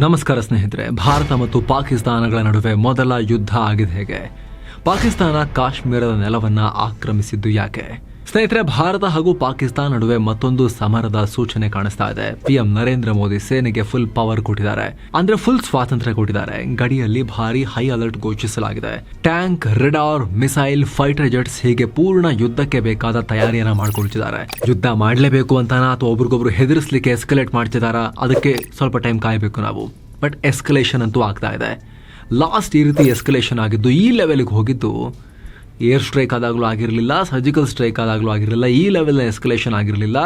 ನಮಸ್ಕಾರ ಸ್ನೇಹಿತರೆ, ಭಾರತ ಮತ್ತು ಪಾಕಿಸ್ತಾನಗಳ ನಡುವೆ ಮೊದಲ ಯುದ್ಧ ಆಗಿದೆ ಹೇಗೆ? ಪಾಕಿಸ್ತಾನ ಕಾಶ್ಮೀರದ ನೆಲವನ್ನು ಆಕ್ರಮಿಸಿದ್ದು ಯಾಕೆ? ಸ್ನೇಹಿತರೆ, ಭಾರತ ಹಾಗೂ ಪಾಕಿಸ್ತಾನ ನಡುವೆ ಮತ್ತೊಂದು ಸಮರದ ಸೂಚನೆ ಕಾಣಿಸ್ತಾ ಇದೆ. ಪಿಎಂ ನರೇಂದ್ರ ಮೋದಿ ಸೇನೆಗೆ ಫುಲ್ ಪವರ್ ಕೊಟ್ಟಿದ್ದಾರೆ. ಅಂದ್ರೆ ಫುಲ್ ಸ್ವಾತಂತ್ರ್ಯ ಕೊಟ್ಟಿದ್ದಾರೆ. ಗಡಿಯಲ್ಲಿ ಭಾರಿ ಹೈ ಅಲರ್ಟ್ ಘೋಷಿಸಲಾಗಿದೆ. Tank radar missile fighter jets ಹೀಗೆ ಪೂರ್ಣ ಯುದ್ಧಕ್ಕೆ ಬೇಕಾದ ತಯಾರಿಯನ್ನ ಮಾಡ್ಕೊಳ್ತಿದ್ದಾರೆ. ಯುದ್ಧ ಮಾಡಲೇಬೇಕು ಅಂತಾನ ಅಥವಾ ಒಬ್ರಿಗೊಬ್ರು ಹೆದರಿಸ್ಲಿಕ್ಕೆ ಎಸ್ಕಲೇಟ್ ಮಾಡ್ತಿದಾರ ಅದಕ್ಕೆ ಸ್ವಲ್ಪ ಟೈಮ್ ಕಾಯಬೇಕು ನಾವು. ಬಟ್ ಎಸ್ಕಲೇಷನ್ ಅಂತೂ ಆಗ್ತಾ ಇದೆ. ಲಾಸ್ಟ್ ಈ ರೀತಿ ಎಸ್ಕಲೇಷನ್ ಆಗಿದ್ದು ಈ ಲೆವೆಲ್ಗೆ ಹೋಗಿದ್ದು ಏರ್ ಸ್ಟ್ರೈಕ್ ಆದಾಗಲೂ ಆಗಿರಲಿಲ್ಲ, ಸರ್ಜಿಕಲ್ ಸ್ಟ್ರೈಕ್ ಆದಾಗಲೂ ಆಗಿರಲಿಲ್ಲ, ಈ ಲೆವೆಲ್ನ ಎಸ್ಕಲೇಷನ್ ಆಗಿರಲಿಲ್ಲ.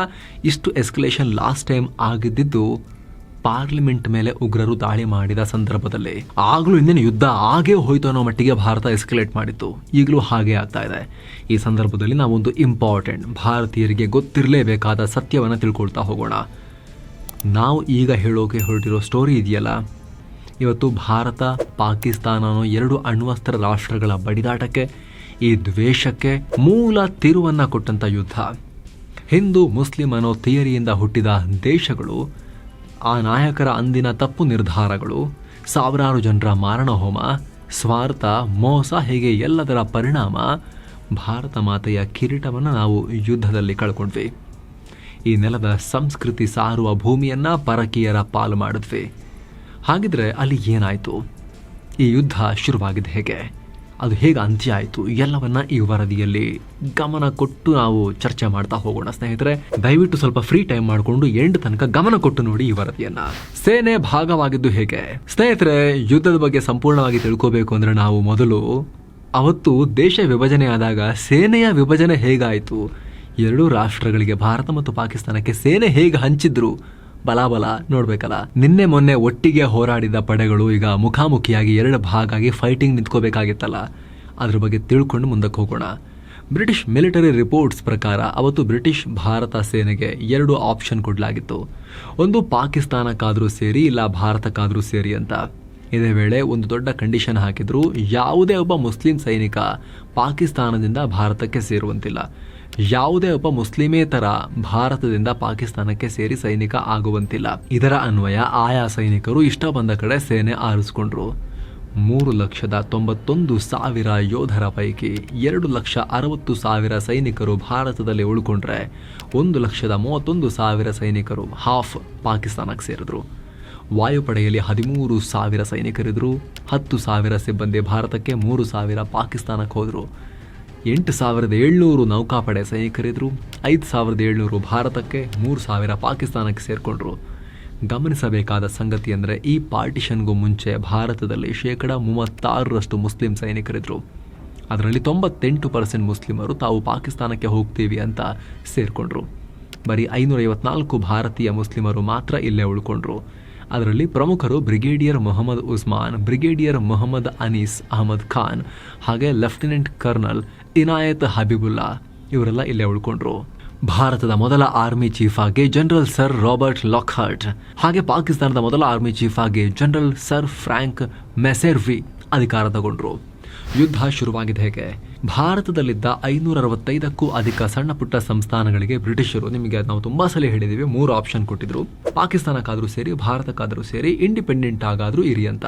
ಇಷ್ಟು ಎಸ್ಕಲೇಷನ್ ಲಾಸ್ಟ್ ಟೈಮ್ ಆಗಿದ್ದಿದ್ದು ಪಾರ್ಲಿಮೆಂಟ್ ಮೇಲೆ ಉಗ್ರರು ದಾಳಿ ಮಾಡಿದ ಸಂದರ್ಭದಲ್ಲಿ. ಆಗಲೂ ಇಂದಿನ ಯುದ್ಧ ಹಾಗೆ ಹೋಯ್ತು ಅನ್ನೋ ಮಟ್ಟಿಗೆ ಭಾರತ ಎಸ್ಕಲೇಟ್ ಮಾಡಿತ್ತು. ಈಗಲೂ ಹಾಗೆ ಆಗ್ತಾ ಇದೆ. ಈ ಸಂದರ್ಭದಲ್ಲಿ ನಾವೊಂದು ಇಂಪಾರ್ಟೆಂಟ್ ಭಾರತೀಯರಿಗೆ ಗೊತ್ತಿರಲೇಬೇಕಾದ ಸತ್ಯವನ್ನು ತಿಳ್ಕೊಳ್ತಾ ಹೋಗೋಣ. ನಾವು ಈಗ ಹೇಳೋಕೆ ಹೊರಟಿರೋ ಸ್ಟೋರಿ ಇದೆಯಲ್ಲ? ಇವತ್ತು ಭಾರತ, ಪಾಕಿಸ್ತಾನ ಅನ್ನೋ ಎರಡು ಅಣ್ವಸ್ತ್ರ ರಾಷ್ಟ್ರಗಳ ಬಡಿದಾಟಕ್ಕೆ ಈ ದ್ವೇಷಕ್ಕೆ ಮೂಲ ತಿರುವನ್ನ ಕೊಟ್ಟಂತ ಯುದ್ಧ. ಹಿಂದೂ ಮುಸ್ಲಿಂ ಅನ್ನೋ ಥಿಯರಿಯಿಂದ ಹುಟ್ಟಿದ ದೇಶಗಳು, ಆ ನಾಯಕರ ಅಂದಿನ ತಪ್ಪು ನಿರ್ಧಾರಗಳು, ಸಾವಿರಾರು ಜನರ ಮಾರಣ ಹೋಮ ಸ್ವಾರ್ಥ, ಮೋಸ ಹೀಗೆ ಎಲ್ಲದರ ಪರಿಣಾಮ, ಭಾರತ ಮಾತೆಯ ಕಿರೀಟವನ್ನು ನಾವು ಯುದ್ಧದಲ್ಲಿ ಕಳ್ಕೊಂಡ್ವಿ. ಈ ನೆಲದ ಸಂಸ್ಕೃತಿ ಸಾರುವ ಭೂಮಿಯನ್ನ ಪರಕೀಯರ ಪಾಲು ಮಾಡಿದ್ವಿ. ಹಾಗಿದ್ರೆ ಅಲ್ಲಿ ಏನಾಯಿತು? ಈ ಯುದ್ಧ ಶುರುವಾಗಿದೆ ಹೇಗೆ? ಅದು ಹೇಗೆ ಅಂತ್ಯ ಆಯಿತು, ಎಲ್ಲವನ್ನ ಈ ವರದಿಯಲ್ಲಿ ಗಮನ ಕೊಟ್ಟು ನಾವು ಚರ್ಚೆ ಮಾಡ್ತಾ ಹೋಗೋಣ. ಸ್ನೇಹಿತರೆ, ದಯವಿಟ್ಟು ಸ್ವಲ್ಪ ಫ್ರೀ ಟೈಮ್ ಮಾಡಿಕೊಂಡು ಎಂಡ್ ತನಕ ಗಮನ ಕೊಟ್ಟು ನೋಡಿ ಈ ವರದಿಯನ್ನ. ಸೇನೆ ಭಾಗವಾಗಿದ್ದು ಹೇಗೆ? ಸ್ನೇಹಿತರೆ, ಯುದ್ಧದ ಬಗ್ಗೆ ಸಂಪೂರ್ಣವಾಗಿ ತಿಳ್ಕೋಬೇಕು ಅಂದ್ರೆ ನಾವು ಮೊದಲು ಅವತ್ತು ದೇಶ ವಿಭಜನೆ ಆದಾಗ ಸೇನೆಯ ವಿಭಜನೆ ಹೇಗಾಯಿತು? ಎರಡೂ ರಾಷ್ಟ್ರಗಳಿಗೆ ಭಾರತ ಮತ್ತು ಪಾಕಿಸ್ತಾನಕ್ಕೆ ಸೇನೆ ಹೇಗೆ ಹಂಚಿದ್ರು? ಬಲಾಬಲ ನೋಡ್ಬೇಕಲ್ಲ. ನಿನ್ನೆ ಮೊನ್ನೆ ಒಟ್ಟಿಗೆ ಹೋರಾಡಿದ ಪಡೆಗಳು ಈಗ ಮುಖಾಮುಖಿಯಾಗಿ ಎರಡು ಭಾಗ ಆಗಿ ಫೈಟಿಂಗ್ ನಿಂತ್ಕೋಬೇಕಾಗಿತ್ತಲ್ಲ. ಅದ್ರ ಬಗ್ಗೆ ತಿಳ್ಕೊಂಡು ಮುಂದಕ್ಕೆ ಹೋಗೋಣ. ಬ್ರಿಟಿಷ್ ಮಿಲಿಟರಿ ರಿಪೋರ್ಟ್ಸ್ ಪ್ರಕಾರ ಅವತ್ತು ಬ್ರಿಟಿಷ್ ಭಾರತ ಸೇನೆಗೆ ಎರಡು ಆಪ್ಷನ್ ಕೊಡಲಾಗಿತ್ತು. ಒಂದು ಪಾಕಿಸ್ತಾನಕ್ಕಾದರೂ ಸೇರಿ, ಇಲ್ಲ ಭಾರತಕ್ಕಾದರೂ ಸೇರಿ ಅಂತ. ಇದೇ ವೇಳೆ ಒಂದು ದೊಡ್ಡ ಕಂಡೀಷನ್ ಹಾಕಿದ್ರು, ಯಾವುದೇ ಒಬ್ಬ ಮುಸ್ಲಿಂ ಸೈನಿಕ ಪಾಕಿಸ್ತಾನದಿಂದ ಭಾರತಕ್ಕೆ ಸೇರುವಂತಿಲ್ಲ. ಯಾವುದೇ ಒಬ್ಬ ಮುಸ್ಲಿಮೇತರ ಭಾರತದಿಂದ ಪಾಕಿಸ್ತಾನಕ್ಕೆ ಸೇರಿ ಸೈನಿಕ ಆಗುವಂತಿಲ್ಲ. ಇದರ ಅನ್ವಯ ಆಯಾ ಸೈನಿಕರು ಇಷ್ಟ ಬಂದ ಕಡೆ ಸೇನೆ ಆರಿಸಿಕೊಂಡ್ರು. ಮೂರು ಲಕ್ಷದ ತೊಂಬತ್ತೊಂದು ಸಾವಿರ ಯೋಧರ ಪೈಕಿ ಎರಡು ಲಕ್ಷ ಅರವತ್ತು ಸಾವಿರ ಸೈನಿಕರು ಭಾರತದಲ್ಲಿ ಉಳ್ಕೊಂಡ್ರೆ ಒಂದು ಲಕ್ಷದ ಮೂವತ್ತೊಂದು ಸಾವಿರ ಸೈನಿಕರು ಹಾಫ್ ಪಾಕಿಸ್ತಾನಕ್ಕೆ ಸೇರಿದ್ರು. ವಾಯುಪಡೆಯಲ್ಲಿ ಹದಿಮೂರು ಸಾವಿರ ಸೈನಿಕರಿದ್ರು, ಹತ್ತು ಸಾವಿರ ಸಿಬ್ಬಂದಿ ಭಾರತಕ್ಕೆ, ಮೂರು ಸಾವಿರ ಪಾಕಿಸ್ತಾನಕ್ಕೆ ಹೋದರು. ಎಂಟು ಸಾವಿರದ ಏಳ್ನೂರು ನೌಕಾಪಡೆ ಸೈನಿಕರಿದ್ದರು ಐದು ಸಾವಿರದ ಏಳ್ನೂರು ಭಾರತಕ್ಕೆ, ಮೂರು ಸಾವಿರ ಪಾಕಿಸ್ತಾನಕ್ಕೆ ಸೇರಿಕೊಂಡ್ರು. ಗಮನಿಸಬೇಕಾದ ಸಂಗತಿ ಅಂದರೆ ಈ ಪಾರ್ಟಿಷನ್ಗೂ ಮುಂಚೆ ಭಾರತದಲ್ಲಿ ಶೇಕಡ ಮೂವತ್ತಾರರಷ್ಟು ಮುಸ್ಲಿಂ ಸೈನಿಕರಿದ್ದರು ಅದರಲ್ಲಿ ತೊಂಬತ್ತೆಂಟು ಪರ್ಸೆಂಟ್ ಮುಸ್ಲಿಮರು ತಾವು ಪಾಕಿಸ್ತಾನಕ್ಕೆ ಹೋಗ್ತೀವಿ ಅಂತ ಸೇರಿಕೊಂಡ್ರು. ಬರೀ ಐನೂರ ಐವತ್ನಾಲ್ಕು ಭಾರತೀಯ ಮುಸ್ಲಿಮರು ಮಾತ್ರ ಇಲ್ಲೇ ಉಳ್ಕೊಂಡ್ರು. ಅದರಲ್ಲಿ ಪ್ರಮುಖರು ಬ್ರಿಗೇಡಿಯರ್ ಮೊಹಮ್ಮದ್ ಉಸ್ಮಾನ್, ಬ್ರಿಗೇಡಿಯರ್ ಮೊಹಮ್ಮದ್ ಅನೀಸ್ ಅಹಮದ್ ಖಾನ್, ಹಾಗೆ ಲೆಫ್ಟಿನೆಂಟ್ ಕರ್ನಲ್ ಇನಾಯತ್ ಹಬೀಬುಲ್ಲಾ ಇವರೆಲ್ಲ ಇಲ್ಲೇ ಉಳ್ಕೊಂಡ್ರು. ಭಾರತದ ಮೊದಲ ಆರ್ಮಿ ಚೀಫ್ ಆಗಿ ಜನರಲ್ ಸರ್ ರಾಬರ್ಟ್ ಲಾಕ್ಹರ್ಟ್, ಹಾಗೆ ಪಾಕಿಸ್ತಾನದ ಮೊದಲ ಆರ್ಮಿ ಚೀಫ್ ಆಗಿ ಜನರಲ್ ಸರ್ ಫ್ರಾಂಕ್ ಮೆಸೆರ್ವಿ ಅಧಿಕಾರ ತಗೊಂಡ್ರು. ಯುದ್ಧ ಶುರುವಾಗಿದೆ ಹೇಗೆ? ಭಾರತದಲ್ಲಿದ್ದ ಐನೂರ ಅರವತ್ತೈದಕ್ಕೂ ಅಧಿಕ ಸಣ್ಣ ಪುಟ್ಟ ಸಂಸ್ಥಾನಗಳಿಗೆ ಬ್ರಿಟಿಷರು ನಿಮಗೆ ನಾವು ತುಂಬಾ ಸಲ ಹೇಳಿದೀವಿ, ಮೂರು ಆಪ್ಷನ್ ಕೊಟ್ಟಿದ್ರು. ಪಾಕಿಸ್ತಾನಕ್ಕಾದ್ರೂ ಸೇರಿ, ಭಾರತಕ್ಕಾದ್ರೂ ಸೇರಿ ಇಂಡಿಪೆಂಡೆಂಟ್ ಆಗಾದ್ರೂ ಇರಿ ಅಂತ.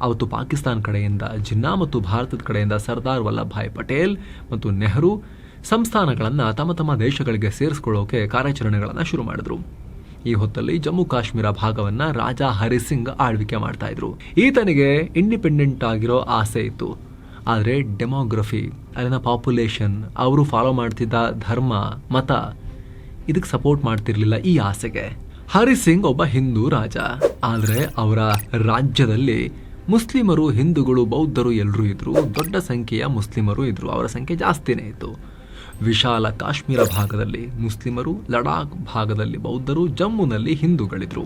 ಅವತ್ತು ಪಾಕಿಸ್ತಾನ ಕಡೆಯಿಂದ ಜಿನ್ನಾ ಮತ್ತು ಭಾರತದ ಕಡೆಯಿಂದ ಸರ್ದಾರ್ ವಲ್ಲಭಾಯ್ ಪಟೇಲ್ ಮತ್ತು ನೆಹರು ಸಂಸ್ಥಾನಗಳನ್ನು ತಮ್ಮ ತಮ್ಮ ದೇಶಗಳಿಗೆ ಸೇರಿಸ್ಕೊಳ್ಳೋಕೆ ಕಾರ್ಯಾಚರಣೆಗಳನ್ನು ಶುರು ಮಾಡಿದ್ರು. ಈ ಹೊತ್ತಲ್ಲಿ ಜಮ್ಮು ಕಾಶ್ಮೀರ ಭಾಗವನ್ನ ರಾಜಾ ಹರಿಸಿಂಗ್ ಆಳ್ವಿಕೆ ಮಾಡ್ತಾ ಇದ್ರು. ಈತನಿಗೆ ಇಂಡಿಪೆಂಡೆಂಟ್ ಆಗಿರೋ ಆಸೆ ಇತ್ತು. ಆದರೆ ಡೆಮೋಗ್ರಫಿ ಅಲ್ಲಿನ ಪಾಪ್ಯುಲೇಷನ್ ಅವರು ಫಾಲೋ ಮಾಡ್ತಿದ್ದ ಧರ್ಮ, ಮತ, ಇದಕ್ಕೆ ಸಪೋರ್ಟ್ ಮಾಡ್ತಿರ್ಲಿಲ್ಲ ಈ ಆಸೆಗೆ. ಹರಿ ಸಿಂಗ್ ಒಬ್ಬ ಹಿಂದೂ ರಾಜ. ಆದರೆ ಅವರ ರಾಜ್ಯದಲ್ಲಿ ಮುಸ್ಲಿಮರು, ಹಿಂದೂಗಳು, ಬೌದ್ಧರು ಎಲ್ಲರೂ ಇದ್ದರು ದೊಡ್ಡ ಸಂಖ್ಯೆಯ ಮುಸ್ಲಿಮರು ಇದ್ದರು ಅವರ ಸಂಖ್ಯೆ ಜಾಸ್ತಿನೇ ಇತ್ತು. ವಿಶಾಲ ಕಾಶ್ಮೀರ ಭಾಗದಲ್ಲಿ ಮುಸ್ಲಿಮರು, ಲಡಾಖ್ ಭಾಗದಲ್ಲಿ ಬೌದ್ಧರು, ಜಮ್ಮುನಲ್ಲಿ ಹಿಂದೂಗಳಿದ್ರು.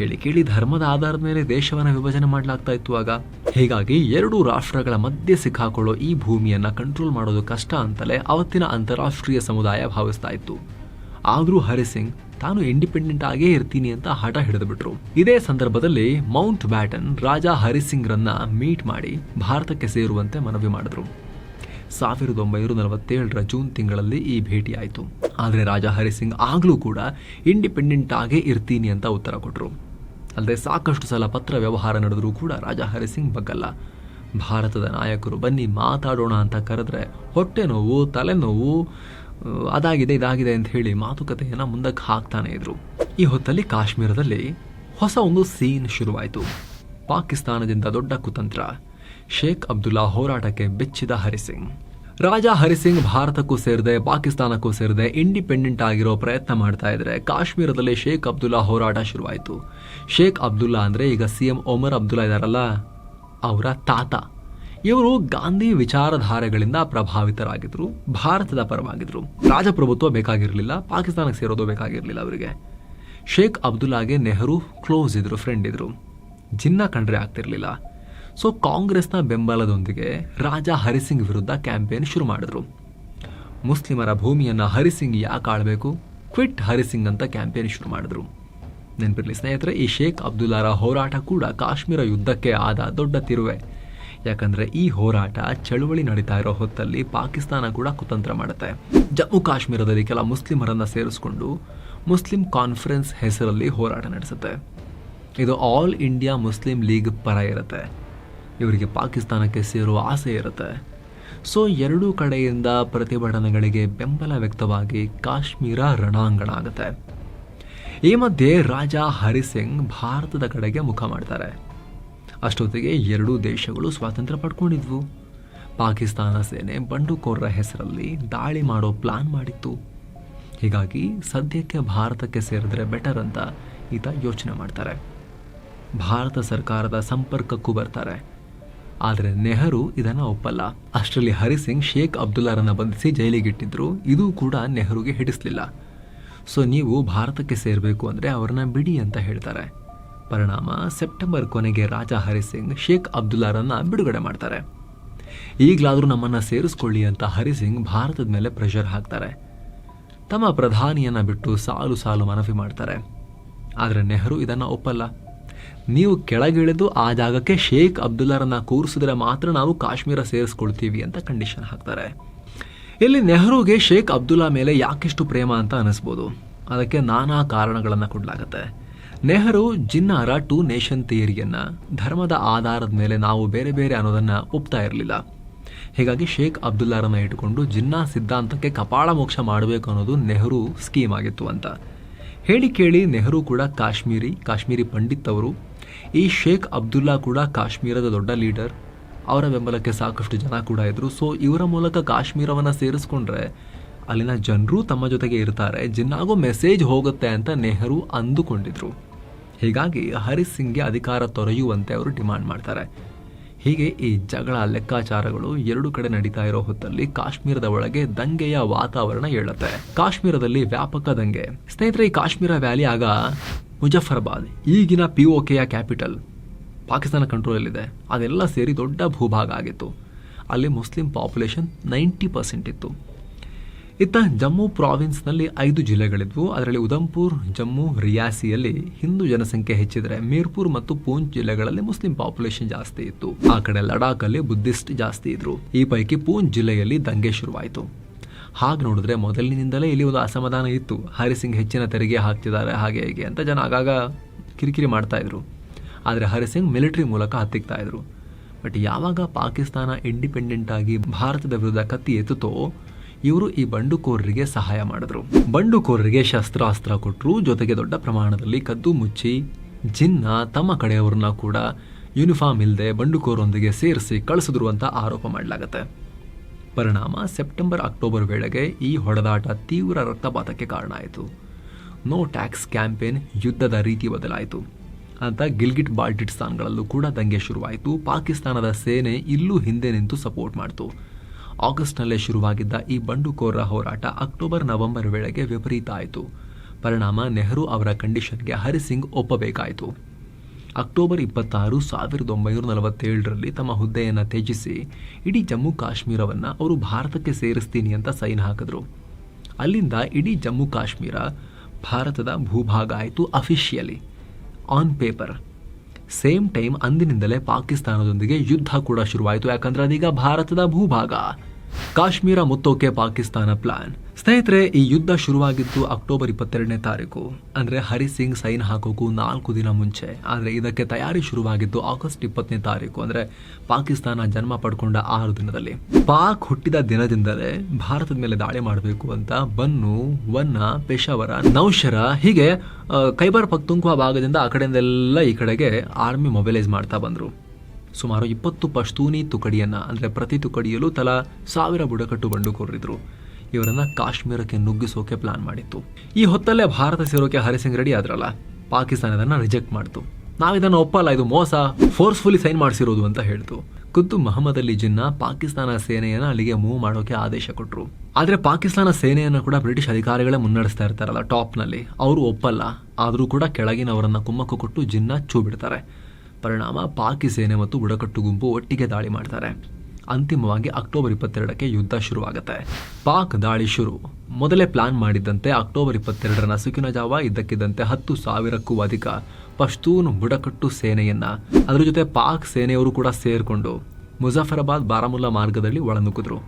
ಹೇಳಿ ಕೇಳಿ ಧರ್ಮದ ಆಧಾರದ ಮೇಲೆ ದೇಶವನ್ನ ವಿಭಜನೆ ಮಾಡಲಾಗ್ತಾ ಇತ್ತು ಆಗ. ಹೀಗಾಗಿ ಎರಡು ರಾಷ್ಟ್ರಗಳ ಮಧ್ಯೆ ಸಿಕ್ಕಾಕೊಳ್ಳೋ ಈ ಭೂಮಿಯನ್ನ ಕಂಟ್ರೋಲ್ ಮಾಡೋದು ಕಷ್ಟ ಅಂತಲೇ ಅವತ್ತಿನ ಅಂತಾರಾಷ್ಟ್ರೀಯ ಸಮುದಾಯ ಭಾವಿಸ್ತಾ ಇತ್ತು. ಆದ್ರೂ ಹರಿಸಿಂಗ್, ತಾನು ಇಂಡಿಪೆಂಡೆಂಟ್ ಆಗೇ ಇರ್ತೀನಿ ಅಂತ ಹಠ ಹಿಡಿದುಬಿಟ್ರು. ಇದೇ ಸಂದರ್ಭದಲ್ಲಿ ಮೌಂಟ್ ಬ್ಯಾಟನ್ ರಾಜ ಹರಿಸಿಂಗ್ರನ್ನ ಮೀಟ್ ಮಾಡಿ ಭಾರತಕ್ಕೆ ಸೇರುವಂತೆ ಮನವಿ ಮಾಡಿದ್ರು. ಸಾವಿರದ ಒಂಬೈನೂರ ನಲವತ್ತೇಳರ ಜೂನ್ ತಿಂಗಳಲ್ಲಿ ಈ ಭೇಟಿ ಆಯಿತು. ಆದರೆ ರಾಜ ಹರಿಸಿಂಗ್ ಆಗಲೂ ಕೂಡ ಇಂಡಿಪೆಂಡೆಂಟ್ ಆಗೇ ಇರ್ತೀನಿ ಅಂತ ಉತ್ತರ ಕೊಟ್ಟರು ಅಲ್ಲದೆ ಸಾಕಷ್ಟು ಸಲ ಪತ್ರ ವ್ಯವಹಾರ ನಡೆದರೂ ಕೂಡ ರಾಜಾ ಹರಿಸಿಂಗ್ ಬಗ್ಗಲ್ಲ. ಭಾರತದ ನಾಯಕರು ಬನ್ನಿ ಮಾತಾಡೋಣ ಅಂತ ಕರೆದ್ರೆ ಹೊಟ್ಟೆ ನೋವು ತಲೆನೋವು ಅದಾಗಿದೆ, ಇದಾಗಿದೆ ಅಂತ ಹೇಳಿ ಮಾತುಕತೆಯನ್ನು ಮುಂದಕ್ಕೆ ಹಾಕ್ತಾನೆ ಇದ್ರು. ಈ ಹೊತ್ತಲ್ಲಿ ಕಾಶ್ಮೀರದಲ್ಲಿ ಹೊಸ ಒಂದು ಸೀನ್ ಶುರುವಾಯಿತು. ಪಾಕಿಸ್ತಾನದಿಂದ ದೊಡ್ಡ ಕುತಂತ್ರ. ಶೇಖ್ ಅಬ್ದುಲ್ಲಾ ಹೋರಾಟಕ್ಕೆ ಬೆಚ್ಚಿದ ಹರಿಸಿಂಗ್. ರಾಜ ಹರಿಸಿಂಗ್ ಭಾರತಕ್ಕೂ ಸೇರಿದೆ, ಪಾಕಿಸ್ತಾನಕ್ಕೂ ಸೇರಿದೆ ಇಂಡಿಪೆಂಡೆಂಟ್ ಆಗಿರೋ ಪ್ರಯತ್ನ ಮಾಡ್ತಾ ಇದ್ರೆ ಕಾಶ್ಮೀರದಲ್ಲಿ ಶೇಖ್ ಅಬ್ದುಲ್ಲಾ ಹೋರಾಟ ಶುರುವಾಯಿತು. ಶೇಖ್ ಅಬ್ದುಲ್ಲಾ ಅಂದರೆ ಈಗ ಸಿ ಎಂ ಒಮರ್ ಅಬ್ದುಲ್ಲಾ ಇದಾರಲ್ಲ, ಅವರ ತಾತ. ಇವರು ಗಾಂಧಿ ವಿಚಾರಧಾರೆಗಳಿಂದ ಪ್ರಭಾವಿತರಾಗಿದ್ರು, ಭಾರತದ ಪರವಾಗಿದ್ರು. ರಾಜಪ್ರಭುತ್ವ ಬೇಕಾಗಿರಲಿಲ್ಲ, ಪಾಕಿಸ್ತಾನಕ್ಕೆ ಸೇರೋದು ಬೇಕಾಗಿರಲಿಲ್ಲ ಅವರಿಗೆ. ಶೇಖ್ ಅಬ್ದುಲ್ಲಾಗೆ ನೆಹರು ಕ್ಲೋಸ್ ಇದ್ರು ಫ್ರೆಂಡ್ ಇದ್ರು. ಜಿನ್ನ ಕಂಡ್ರೆ ಆಗ್ತಿರ್ಲಿಲ್ಲ. ಸೊ ಕಾಂಗ್ರೆಸ್ನ ಬೆಂಬಲದೊಂದಿಗೆ ರಾಜ ಹರಿಸಿಂಗ್ ವಿರುದ್ಧ ಕ್ಯಾಂಪೇನ್ ಶುರು ಮಾಡಿದ್ರು. ಮುಸ್ಲಿಮರ ಭೂಮಿಯನ್ನು ಹರಿಸಿಂಗ್ ಯಾಕೆ ಆಳ್ಬೇಕು? ಕ್ವಿಟ್ ಹರಿಸಿಂಗ್ ಅಂತ ಕ್ಯಾಂಪೇನ್ ಶುರು ಮಾಡಿದ್ರು. ನೆನಪಿರಲಿ ಸ್ನೇಹಿತರೆ, ಈ ಶೇಖ್ ಅಬ್ದುಲ್ಲಾರ ಹೋರಾಟ ಕೂಡ ಕಾಶ್ಮೀರ ಯುದ್ಧಕ್ಕೆ ಆದ ದೊಡ್ಡ ತಿರುವೆ. ಯಾಕಂದ್ರೆ ಈ ಹೋರಾಟ ಚಳುವಳಿ ನಡೀತಾ ಇರೋ ಹೊತ್ತಲ್ಲಿ ಪಾಕಿಸ್ತಾನ ಕೂಡ ಕುತಂತ್ರ ಮಾಡುತ್ತೆ. ಜಮ್ಮು ಕಾಶ್ಮೀರದಲ್ಲಿ ಕೆಲ ಮುಸ್ಲಿಮರನ್ನು ಸೇರಿಸ್ಕೊಂಡು ಮುಸ್ಲಿಂ ಕಾನ್ಫರೆನ್ಸ್ ಹೆಸರಲ್ಲಿ ಹೋರಾಟ ನಡೆಸುತ್ತೆ. ಇದು ಆಲ್ ಇಂಡಿಯಾ ಮುಸ್ಲಿಂ ಲೀಗ್ ಪರ ಇರುತ್ತೆ. ಇವರಿಗೆ ಪಾಕಿಸ್ತಾನಕ್ಕೆ ಸೇರುವ ಆಸೆ ಇರುತ್ತೆ. ಸೊ ಎರಡೂ ಕಡೆಯಿಂದ ಪ್ರತಿಭಟನೆಗಳಿಗೆ ಬೆಂಬಲ ವ್ಯಕ್ತವಾಗಿ ಕಾಶ್ಮೀರ ರಣಾಂಗಣ ಆಗುತ್ತೆ. ಈ ಮಧ್ಯೆ ರಾಜ ಹರಿಸಿಂಗ್ ಭಾರತದ ಕಡೆಗೆ ಮುಖ ಮಾಡ್ತಾರೆ. ಅಷ್ಟೊತ್ತಿಗೆ ಎರಡೂ ದೇಶಗಳು ಸ್ವಾತಂತ್ರ್ಯ ಪಡ್ಕೊಂಡಿದ್ವು. ಪಾಕಿಸ್ತಾನ ಸೇನೆ ಬಂಡುಕೋರರ ಹೆಸರಲ್ಲಿ ದಾಳಿ ಮಾಡೋ ಪ್ಲಾನ್ ಮಾಡಿತ್ತು. ಹೀಗಾಗಿ ಸದ್ಯಕ್ಕೆ ಭಾರತಕ್ಕೆ ಸೇರಿದ್ರೆ ಬೆಟರ್ ಅಂತ ಈತ ಯೋಚನೆ ಮಾಡ್ತಾರೆ. ಭಾರತ ಸರ್ಕಾರದ ಸಂಪರ್ಕಕ್ಕೂ ಬರ್ತಾರೆ. ಆದರೆ ನೆಹರು ಇದನ್ನು ಒಪ್ಪಲ್ಲ. ಅಷ್ಟರಲ್ಲಿ ಹರಿಸಿಂಗ್ ಶೇಖ್ ಅಬ್ದುಲ್ಲಾರನ್ನ ಬಂಧಿಸಿ ಜೈಲಿಗಿಟ್ಟಿದ್ರು. ಇದು ಕೂಡ ನೆಹರುಗೆ ಹಿಡಿಸಲಿಲ್ಲ. ಸೊ ನೀವು ಭಾರತಕ್ಕೆ ಸೇರಬೇಕು ಅಂದರೆ ಅವರನ್ನ ಬಿಡಿ ಅಂತ ಹೇಳ್ತಾರೆ. ಪರಿಣಾಮ, ಸೆಪ್ಟೆಂಬರ್ ಕೊನೆಗೆ ರಾಜಾ ಹರಿಸಿಂಗ್ ಶೇಖ್ ಅಬ್ದುಲ್ಲಾರನ್ನ ಬಿಡುಗಡೆ ಮಾಡ್ತಾರೆ. ಈಗಲಾದರೂ ನಮ್ಮನ್ನು ಸೇರಿಸ್ಕೊಳ್ಳಿ ಅಂತ ಹರಿಸಿಂಗ್ ಭಾರತದ ಮೇಲೆ ಪ್ರೆಷರ್ ಹಾಕ್ತಾರೆ. ತಮ್ಮ ಪ್ರಧಾನಿಯನ್ನ ಬಿಟ್ಟು ಸಾಲು ಸಾಲು ಮನವಿ ಮಾಡ್ತಾರೆ. ಆದರೆ ನೆಹರು ಇದನ್ನು ಒಪ್ಪಲ್ಲ. ನೀವು ಕೆಳಗಿಳಿದು ಆ ಜಾಗಕ್ಕೆ ಶೇಖ್ ಅಬ್ದುಲ್ಲಾರನ್ನ ಕೂರಿಸಿದ್ರೆ ಮಾತ್ರ ನಾವು ಕಾಶ್ಮೀರ ಸೇರಿಸ್ಕೊಳ್ತೀವಿ ಅಂತ ಕಂಡೀಷನ್ ಹಾಕ್ತಾರೆ. ಇಲ್ಲಿ ನೆಹರುಗೆ ಶೇಖ್ ಅಬ್ದುಲ್ಲಾ ಮೇಲೆ ಯಾಕೆಷ್ಟು ಪ್ರೇಮ ಅಂತ ಅನಿಸ್ಬೋದು ಅದಕ್ಕೆ ನಾನಾ ಕಾರಣಗಳನ್ನು ಕೊಡಲಾಗತ್ತೆ. ನೆಹರು ಜಿನ್ನಾರ ಟು ನೇಷನ್ ಥಿಯರಿಯನ್ನು, ಧರ್ಮದ ಆಧಾರದ ಮೇಲೆ ನಾವು ಬೇರೆ ಬೇರೆ ಅನ್ನೋದನ್ನು ಒಪ್ತಾ ಇರಲಿಲ್ಲ. ಹೀಗಾಗಿ ಶೇಖ್ ಅಬ್ದುಲ್ಲಾರನ್ನ ಇಟ್ಟುಕೊಂಡು ಜಿನ್ನಾ ಸಿದ್ಧಾಂತಕ್ಕೆ ಕಪಾಳ ಮೋಕ್ಷ ಮಾಡಬೇಕು ಅನ್ನೋದು ನೆಹರು ಸ್ಕೀಮ್ ಆಗಿತ್ತು ಅಂತ. ಹೇಳಿ ಕೇಳಿ ನೆಹರು ಕೂಡ ಕಾಶ್ಮೀರಿ ಕಾಶ್ಮೀರಿ ಪಂಡಿತ್ ಅವರು, ಈ ಶೇಖ್ ಅಬ್ದುಲ್ಲಾ ಕೂಡ ಕಾಶ್ಮೀರದ ದೊಡ್ಡ ಲೀಡರ್. ಅವರ ಬೆಂಬಲಕ್ಕೆ ಸಾಕಷ್ಟು ಜನ ಕೂಡ ಇದ್ದರು ಸೊ ಇವರ ಮೂಲಕ ಕಾಶ್ಮೀರವನ್ನು ಸೇರಿಸ್ಕೊಂಡ್ರೆ ಅಲ್ಲಿನ ಜನರು ತಮ್ಮ ಜೊತೆಗೆ ಇರ್ತಾರೆ. ಜಿನ್ನಾಗೋ ಮೆಸೇಜ್ ಹೋಗುತ್ತೆ ಅಂತ ನೆಹರು ಅಂದುಕೊಂಡಿದ್ರು. ಹೀಗಾಗಿ ಹರಿಸಿಂಗ್ಗೆ ಅಧಿಕಾರ ತೊರೆಯುವಂತೆ ಅವರು ಡಿಮಾಂಡ್ ಮಾಡ್ತಾರೆ. ಹೀಗೆ ಈ ಜಗಳ ಲೆಕ್ಕಾಚಾರಗಳು ಎರಡು ಕಡೆ ನಡೀತಾ ಇರೋ ಹೊತ್ತಲ್ಲಿ ಕಾಶ್ಮೀರದ ಒಳಗೆ ದಂಗೆಯ ವಾತಾವರಣ ಹೇಳುತ್ತೆ ಕಾಶ್ಮೀರದಲ್ಲಿ ವ್ಯಾಪಕ ದಂಗೆ. ಸ್ನೇಹಿತರೆ, ಈ ಕಾಶ್ಮೀರ ವ್ಯಾಲಿ ಆಗ ಮುಜಫರ್ಬಾದ್, ಈಗಿನ ಪಿ ಒ ಕೆಯ ಕ್ಯಾಪಿಟಲ್, ಪಾಕಿಸ್ತಾನ ಕಂಟ್ರೋಲಲ್ಲಿದೆ. ಅದೆಲ್ಲ ಸೇರಿ ದೊಡ್ಡ ಭೂಭಾಗ ಆಗಿತ್ತು. ಅಲ್ಲಿ ಮುಸ್ಲಿಂ ಪಾಪ್ಯುಲೇಷನ್ ನೈಂಟಿ ಪರ್ಸೆಂಟ್ ಇತ್ತು. ಇತ್ತ ಜಮ್ಮು ಪ್ರಾವಿನ್ಸ್ನಲ್ಲಿ ಐದು ಜಿಲ್ಲೆಗಳಿದ್ವು. ಅದರಲ್ಲಿ ಉಧಂಪುರ್, ಜಮ್ಮು, ರಿಯಾಸಿಯಲ್ಲಿ ಹಿಂದೂ ಜನಸಂಖ್ಯೆ ಹೆಚ್ಚಿದ್ರೆ ಮೀರ್ಪುರ್ ಮತ್ತು ಪೂಂಚ್ ಜಿಲ್ಲೆಗಳಲ್ಲಿ ಮುಸ್ಲಿಂ ಪಾಪ್ಯುಲೇಷನ್ ಜಾಸ್ತಿ ಇತ್ತು. ಆ ಕಡೆ ಲಡಾಖ್ ಅಲ್ಲಿ ಬುದ್ಧಿಸ್ಟ್ ಜಾಸ್ತಿ ಇದ್ರು. ಈ ಪೈಕಿ ಪೂಂಚ್ ಜಿಲ್ಲೆಯಲ್ಲಿ ದಂಗೆ ಶುರುವಾಯಿತು. ಹಾಗೆ ನೋಡಿದ್ರೆ ಮೊದಲಿನಿಂದಲೇ ಇಲ್ಲಿ ಒಂದು ಅಸಮಾಧಾನ ಇತ್ತು. ಹರಿಸಿಂಗ್ ಹೆಚ್ಚಿನ ತೆರಿಗೆ ಹಾಕ್ತಿದ್ದಾರೆ, ಹಾಗೆ ಹೀಗೆ ಅಂತ ಜನ ಆಗಾಗ ಕಿರಿಕಿರಿ ಮಾಡ್ತಾ ಇದ್ರು. ಆದರೆ ಹರಿಸಿಂಗ್ ಮಿಲಿಟರಿ ಮೂಲಕ ಹತ್ತಿಕ್ತಾ ಇದ್ರು. ಬಟ್ ಯಾವಾಗ ಪಾಕಿಸ್ತಾನ ಇಂಡಿಪೆಂಡೆಂಟ್ ಆಗಿ ಭಾರತದ ವಿರುದ್ಧ ಕತ್ತಿ ಎತ್ತುತ್ತೋ ಇವರು ಈ ಬಂಡುಕೋರರಿಗೆ ಸಹಾಯ ಮಾಡಿದ್ರು. ಬಂಡುಕೋರರಿಗೆ ಶಸ್ತ್ರಾಸ್ತ್ರ ಕೊಟ್ಟರು ಜೊತೆಗೆ ದೊಡ್ಡ ಪ್ರಮಾಣದಲ್ಲಿ ಕದ್ದು ಮುಚ್ಚಿ, ಜಿನ್ನ ತಮ್ಮ ಕಡೆಯವರನ್ನ ಕೂಡ ಯೂನಿಫಾರ್ಮ್ ಇಲ್ಲದೆ ಬಂಡುಕೋರೊಂದಿಗೆ ಸೇರಿಸಿ ಕಳಿಸಿದ್ರು ಅಂತ ಆರೋಪ ಮಾಡಲಾಗುತ್ತೆ. ಪರಿಣಾಮ ಸೆಪ್ಟೆಂಬರ್ ಅಕ್ಟೋಬರ್ ವೇಳೆಗೆ ಈ ಹೊಡೆದಾಟ ತೀವ್ರ ರಕ್ತಪಾತಕ್ಕೆ ಕಾರಣ ಆಯಿತು. ನೋ ಟ್ಯಾಕ್ಸ್ ಕ್ಯಾಂಪೇನ್ ಯುದ್ಧದ ರೀತಿ ಬದಲಾಯಿತು. ಅಂತ ಗಿಲ್ಗಿಟ್ ಬಾಲ್ಟಿಸ್ತಾನ್ಗಳಲ್ಲೂ ಕೂಡ ದಂಗೆ ಶುರುವಾಯಿತು. ಪಾಕಿಸ್ತಾನದ ಸೇನೆ ಇಲ್ಲೂ ಹಿಂದೆ ನಿಂತು ಸಪೋರ್ಟ್ ಮಾಡಿತು. ಆಗಸ್ಟ್ನಲ್ಲೇ ಶುರುವಾಗಿದ್ದ ಈ ಬಂಡುಕೋರ ಹೋರಾಟ ಅಕ್ಟೋಬರ್ ನವೆಂಬರ್ ವೇಳೆಗೆ ವಿಪರೀತ ಆಯಿತು. ಪರಿಣಾಮ ನೆಹರು ಅವರ ಕಂಡೀಷನ್ಗೆ ಹರಿಸಿಂಗ್ ಒಪ್ಪಬೇಕಾಯಿತು. ಅಕ್ಟೋಬರ್ ಇಪ್ಪತ್ತಾರು ಸಾವಿರದ ಒಂಬೈನೂರ ನಲವತ್ತೇಳರಲ್ಲಿ ತಮ್ಮ ಹುದ್ದೆಯನ್ನು ತ್ಯಜಿಸಿ, ಇಡೀ ಜಮ್ಮು ಕಾಶ್ಮೀರವನ್ನು ಅವರು ಭಾರತಕ್ಕೆ ಸೇರಿಸ್ತೀನಿ ಅಂತ ಸೈನ್ ಹಾಕಿದ್ರು. ಅಲ್ಲಿಂದ ಇಡೀ ಜಮ್ಮು ಕಾಶ್ಮೀರ ಭಾರತದ ಭೂಭಾಗ ಆಯಿತು officially. On paper. Same time ಅಂದಿನಿಂದಲೇ ಪಾಕಿಸ್ತಾನದೊಂದಿಗೆ ಯುದ್ಧ ಕೂಡ ಶುರುವಾಯಿತು. ಯಾಕಂದ್ರೆ ಅದೀಗ ಭಾರತದ ಭೂಭಾಗ. ಕಾಶ್ಮೀರ ಮುತ್ತೋಕೆ ಪಾಕಿಸ್ತಾನ ಪ್ಲಾನ್. ಸ್ನೇಹಿತರೆ, ಈ ಯುದ್ಧ ಶುರುವಾಗಿದ್ದು ಅಕ್ಟೋಬರ್ ಇಪ್ಪತ್ತೆರಡನೇ ತಾರೀಕು. ಅಂದ್ರೆ ಹರಿ ಸಿಂಗ್ ಸೈನ್ ಹಾಕೋಕು ನಾಲ್ಕು ದಿನ ಮುಂಚೆ. ಆದ್ರೆ ಇದಕ್ಕೆ ತಯಾರಿ ಶುರುವಾಗಿದ್ದು ಆಗಸ್ಟ್ ಇಪ್ಪತ್ತನೇ ತಾರೀಕು. ಅಂದ್ರೆ ಪಾಕಿಸ್ತಾನ ಜನ್ಮ ಪಡ್ಕೊಂಡ ಆರು ದಿನದಲ್ಲಿ. ಪಾಕ್ ಹುಟ್ಟಿದ ದಿನದಿಂದಲೇ ಭಾರತದ ಮೇಲೆ ದಾಳಿ ಮಾಡಬೇಕು ಅಂತ ಬನ್ನು ವನ್ನ ಪೇಶಾವರ ನೌಶರ, ಹೀಗೆ ಕೈಬರ್ ಪಕ್ತುಂಕುವ ಭಾಗದಿಂದ ಆ ಕಡೆಯಿಂದೆಲ್ಲ ಈ ಕಡೆಗೆ ಆರ್ಮಿ ಮೊಬಿಲೈಸ್ ಮಾಡ್ತಾ ಬಂದ್ರು. ಸುಮಾರು ಇಪ್ಪತ್ತು ಪಶ್ತೂನಿ ತುಕಡಿಯನ್ನ, ಅಂದ್ರೆ ಪ್ರತಿ ತುಕಡಿಯಲ್ಲೂ ತಲಾ ಸಾವಿರ ಬುಡಕಟ್ಟು ಬಂಡುಕೋರಿದ್ರು ಇವರನ್ನ ಕಾಶ್ಮೀರಕ್ಕೆ ನುಗ್ಗಿಸೋಕೆ ಪ್ಲಾನ್ ಮಾಡಿತ್ತು. ಈ ಹೊತ್ತಲ್ಲೇ ಭಾರತ ಸೇರೋಕೆ ಹರಿಸಿಂಗ್ ರೆಡಿ ಆದ್ರಲ್ಲ ಪಾಕಿಸ್ತಾನ ಇದನ್ನು ರಿಜೆಕ್ಟ್ ಮಾಡ್ತು. ನಾವಿದನ್ನು ಒಪ್ಪಲ್ಲ, ಇದು ಮೋಸ ಫೋರ್ಸ್ಫುಲಿ ಸೈನ್ ಮಾಡಿಸಿರೋದು ಅಂತ ಹೇಳ್ತು. ಖುದ್ದು ಮೊಹಮ್ಮದ್ ಅಲಿ ಜಿನ್ನಾ ಪಾಕಿಸ್ತಾನ ಸೇನೆಯನ್ನ ಅಲ್ಲಿಗೆ ಮೂವ್ ಮಾಡೋಕೆ ಆದೇಶ ಕೊಟ್ಟರು ಆದ್ರೆ ಪಾಕಿಸ್ತಾನ ಸೇನೆಯನ್ನ ಕೂಡ ಬ್ರಿಟಿಷ್ ಅಧಿಕಾರಿಗಳೇ ಮುನ್ನಡೆಸ್ತಾ ಇರ್ತಾರಲ್ಲ ಟಾಪ್ನಲ್ಲಿ ಅವರು ಒಪ್ಪಲ್ಲ, ಆದರೂ ಕೂಡ ಕೆಳಗಿನವರನ್ನು ಕುಮ್ಮಕ್ಕು ಕೊಟ್ಟು ಜಿನ್ನಾ ಚೂ ಬಿಡ್ತಾರೆ ಪರಿಣಾಮ ಪಾಕಿ ಸೇನೆ ಮತ್ತು ಬುಡಕಟ್ಟು ಗುಂಪು ಒಟ್ಟಿಗೆ ದಾಳಿ ಮಾಡ್ತಾರೆ. ಅಂತಿಮವಾಗಿ ಅಕ್ಟೋಬರ್ ಇಪ್ಪತ್ತೆರಡಕ್ಕೆ ಯುದ್ಧ ಶುರುವಾಗುತ್ತೆ. ಪಾಕ್ ದಾಳಿ ಶುರು. ಮೊದಲೇ ಪ್ಲಾನ್ ಮಾಡಿದ್ದಂತೆ ಅಕ್ಟೋಬರ್ ಇಪ್ಪತ್ತೆರಡರ ನಸುಕಿನ ಜಾವ, ಇದ್ದಕ್ಕಿದ್ದಂತೆ ಹತ್ತು ಸಾವಿರಕ್ಕೂ ಅಧಿಕ ಪಶ್ತೂನ್ ಬುಡಕಟ್ಟು ಸೇನೆಯನ್ನ. ಅದರ ಜೊತೆ ಪಾಕ್ ಸೇನೆಯವರು ಕೂಡ ಸೇರಿಕೊಂಡು ಮುಜಫರಾಬಾದ್ ಬಾರಾಮುಲ್ಲಾ ಮಾರ್ಗದಲ್ಲಿ ಒಳನುಗ್ಗಿದ್ರು.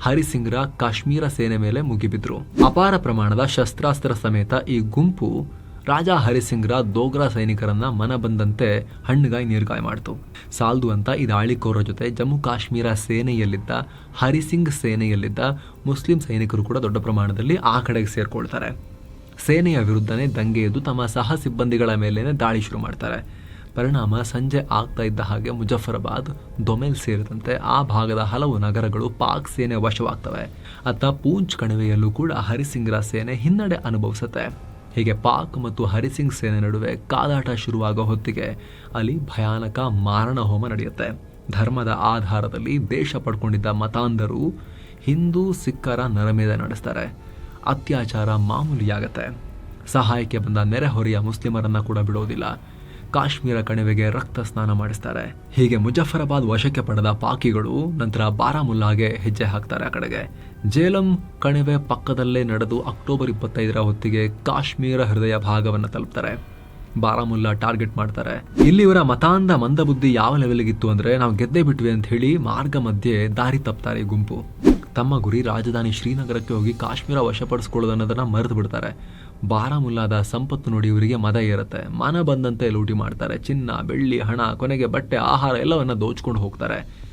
ಹರಿಸಿಂಗ್ರ ಕಾಶ್ಮೀರ ಸೇನೆ ಮೇಲೆ ಮುಗಿಬಿದ್ರು. ಅಪಾರ ಪ್ರಮಾಣದ ಶಸ್ತ್ರಾಸ್ತ್ರ ಸಮೇತ ಈ ಗುಂಪು ರಾಜಾ ಹರಿಸಿಂಗ್ರ ದೋಗ್ರಾ ಸೈನಿಕರನ್ನ ಮನ ಬಂದಂತೆ ಹಣ್ಣುಗಾಯಿ ನೀರ್ಗಾಯಿ ಮಾಡ್ತು. ಸಾಲ್ದು ಅಂತ ಈ ದಾಳಿಕೋರ ಜೊತೆ ಜಮ್ಮು ಕಾಶ್ಮೀರ ಸೇನೆಯಲ್ಲಿದ್ದ ಹರಿಸಿಂಗ್ ಸೇನೆಯಲ್ಲಿದ್ದ ಮುಸ್ಲಿಂ ಸೈನಿಕರು ಕೂಡ ದೊಡ್ಡ ಪ್ರಮಾಣದಲ್ಲಿ ಆ ಕಡೆಗೆ ಸೇರ್ಕೊಳ್ತಾರೆ. ಸೇನೆಯ ವಿರುದ್ಧನೇ ದಂಗೆ ಎದ್ದು ತಮ್ಮ ಸಹ ಸಿಬ್ಬಂದಿಗಳ ಮೇಲೇನೆ ದಾಳಿ ಶುರು ಮಾಡ್ತಾರೆ. ಪರಿಣಾಮ ಸಂಜೆ ಆಗ್ತಾ ಇದ್ದ ಹಾಗೆ ಮುಜಫರಾಬಾದ್, ದೊಮೆಲ್ ಸೇರಿದಂತೆ ಆ ಭಾಗದ ಹಲವು ನಗರಗಳು ಪಾಕ್ ಸೇನೆ ವಶವಾಗ್ತವೆ. ಅತ್ತ ಪೂಂಚ್ ಕಣಿವೆಯಲ್ಲೂ ಕೂಡ ಹರಿಸಿಂಗ್ರ ಸೇನೆ ಹಿನ್ನಡೆ ಅನುಭವಿಸುತ್ತೆ. ಹೀಗೆ ಪಾಕ್ ಮತ್ತು ಹರಿಸಿಂಗ್ ಸೇನೆ ನಡುವೆ ಕಾದಾಟ ಶುರುವಾಗೋ ಹೊತ್ತಿಗೆ ಅಲ್ಲಿ ಭಯಾನಕ ಮಾರಣ ಹೋಮ ನಡೆಯುತ್ತೆ. ಧರ್ಮದ ಆಧಾರದಲ್ಲಿ ದೇಶ ಪಡ್ಕೊಂಡಿದ್ದ ಮತಾಂಧರು ಹಿಂದೂ, ಸಿಖ್ಖರ ನರಮೇಧ ನಡೆಸ್ತಾರೆ. ಅತ್ಯಾಚಾರ ಮಾಮೂಲಿಯಾಗತ್ತೆ. ಸಹಾಯಕ್ಕೆ ಬಂದ ನೆರೆಹೊರೆಯ ಮುಸ್ಲಿಮರನ್ನ ಕೂಡ ಬಿಡೋದಿಲ್ಲ. ಕಾಶ್ಮೀರ ಕಣಿವೆಗೆ ರಕ್ತ ಸ್ನಾನ ಮಾಡಿಸ್ತಾರೆ. ಹೀಗೆ ಮುಜಫರಾಬಾದ್ ವಶಕ್ಕೆ ಪಡೆದ ಪಾಕಿಗಳು ನಂತರ ಬಾರಾಮುಲ್ಲಾಗೆ ಹೆಜ್ಜೆ ಹಾಕ್ತಾರೆ ಆ ಕಡೆಗೆ. ಜೇಲಂ ಕಣಿವೆ ಪಕ್ಕದಲ್ಲೇ ನಡೆದು ಅಕ್ಟೋಬರ್ ಇಪ್ಪತ್ತೈದರ ಹೊತ್ತಿಗೆ ಕಾಶ್ಮೀರ ಹೃದಯ ಭಾಗವನ್ನು ತಲುಪ್ತಾರೆ. ಬಾರಾಮುಲ್ಲಾ ಟಾರ್ಗೆಟ್ ಮಾಡ್ತಾರೆ. ಇಲ್ಲಿ ಇವರ ಮತಾಂಧ ಮಂದಬುದ್ಧಿ ಯಾವ ಲೆವೆಲ್ಗಿತ್ತು ಅಂದ್ರೆ ನಾವು ಗೆದ್ದೇ ಬಿಟ್ವಿ ಅಂತ ಹೇಳಿ ಮಾರ್ಗ ಮಧ್ಯೆ ದಾರಿ ತಪ್ತಾರೆ ಗುಂಪು. ತಮ್ಮ ಗುರಿ ರಾಜಧಾನಿ ಶ್ರೀನಗರಕ್ಕೆ ಹೋಗಿ ಕಾಶ್ಮೀರ ವಶಪಡಿಸ್ಕೊಳ್ಳೋದು ಅನ್ನೋದನ್ನ ಮರೆತು ಬಿಡ್ತಾರೆ. ಬಾರಾಮುಲ್ಲಾದ ಸಂಪತ್ತು ನೋಡಿ ಇವರಿಗೆ ಮದ ಇರುತ್ತೆ ಮನ ಬಂದಂತೆ ಲೂಟಿ ಮಾಡ್ತಾರೆ. ಚಿನ್ನ, ಬೆಳ್ಳಿ, ಹಣ, ಕೊನೆಗೆ ಬಟ್ಟೆ, ಆಹಾರ ಎಲ್ಲವನ್ನು ದೋಚ್ಕೊಂಡು ಹೋಗ್ತಾರೆ.